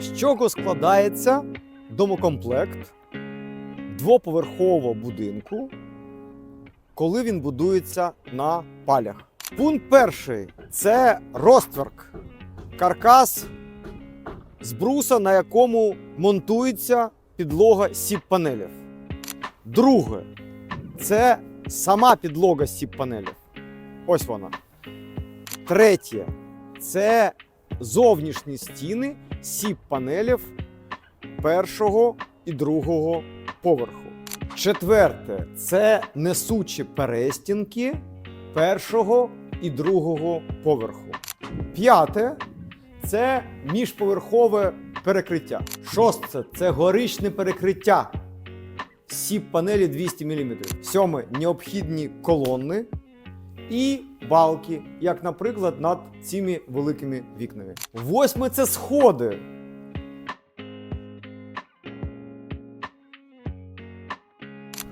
З чого складається домокомплект двоповерхового будинку, коли він будується на палях? Пункт перший це розтверк, каркас з бруса, на якому монтується підлога сіп-панелів. Друге це сама підлога сіп-панелів. Ось вона. Третє це зовнішні стіни сіп-панелів першого і другого поверху. Четверте це несучі перестінки першого і другого поверху. П'яте це міжповерхове перекриття. Шосте це горичне перекриття. Сіп панелі 200 мм. Сьоме необхідні колони і балки, як, наприклад, над цими великими вікнами. Восьме це сходи.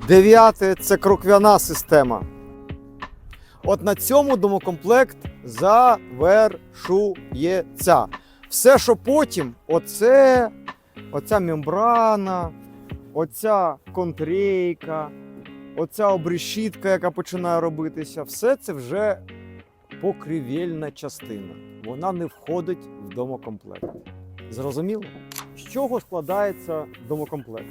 Дев'яте це кроквяна система. От на цьому домокомплект завершується. Все, що потім, оце, оця мембрана, оця контрейка, оця обрешітка, яка починає робитися, все це вже покрівельна частина. Вона не входить в домокомплект. Зрозуміло? З чого складається домокомплект?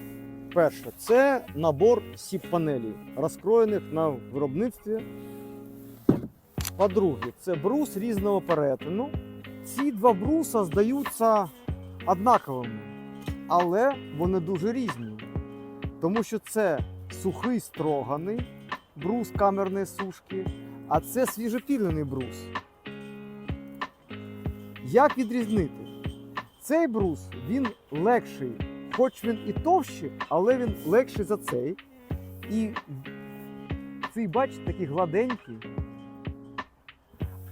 Перше, це набор сіп-панелей, розкроєних на виробництві. По-друге, це брус різного перетину. Ці два бруса здаються однаковими, але вони дуже різні. Тому що це сухий строганий брус камерної сушки, а це свіжопілений брус. Як відрізнити? Цей брус він легший, хоч він і товщий, але він легший за цей. І цей, бачите, такий гладенький,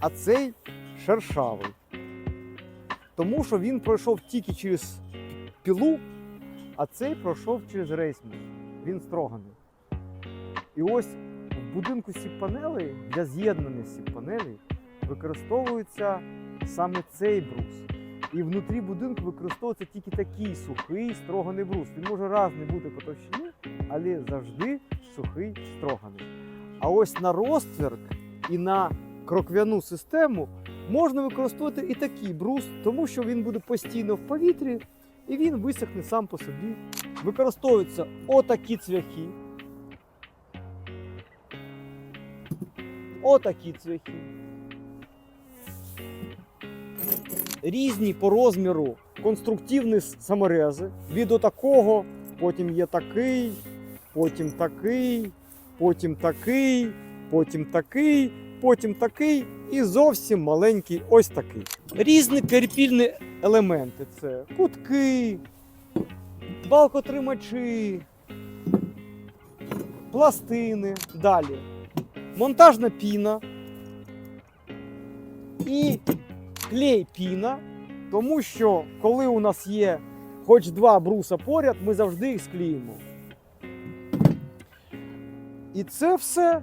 а цей шершавий. Тому що він пройшов тільки через пілу, а цей пройшов через рейсмус. Він строганий. І ось в будинку сіп-панелей для з'єднання сіп-панелей використовується саме цей брус. І внутрі будинку використовується тільки такий сухий строганий брус. Він може різний бути по товщині, але завжди сухий строганий. А ось на розтверк і на кроквяну систему можна використовувати і такий брус, тому що він буде постійно в повітрі і він висохне сам по собі. Використовуються отакі цвяхи. Отакі цвяхи. Різні по розміру конструктивні саморези. Від отакого, потім є такий, потім такий, потім такий, потім такий, потім такий і зовсім маленький ось такий. Різні керпільні елементи це кутки, балкотримачі, пластини. Далі монтажна піна і клей піна, тому що коли у нас є хоч два бруса поряд, ми завжди їх склеїмо. І це все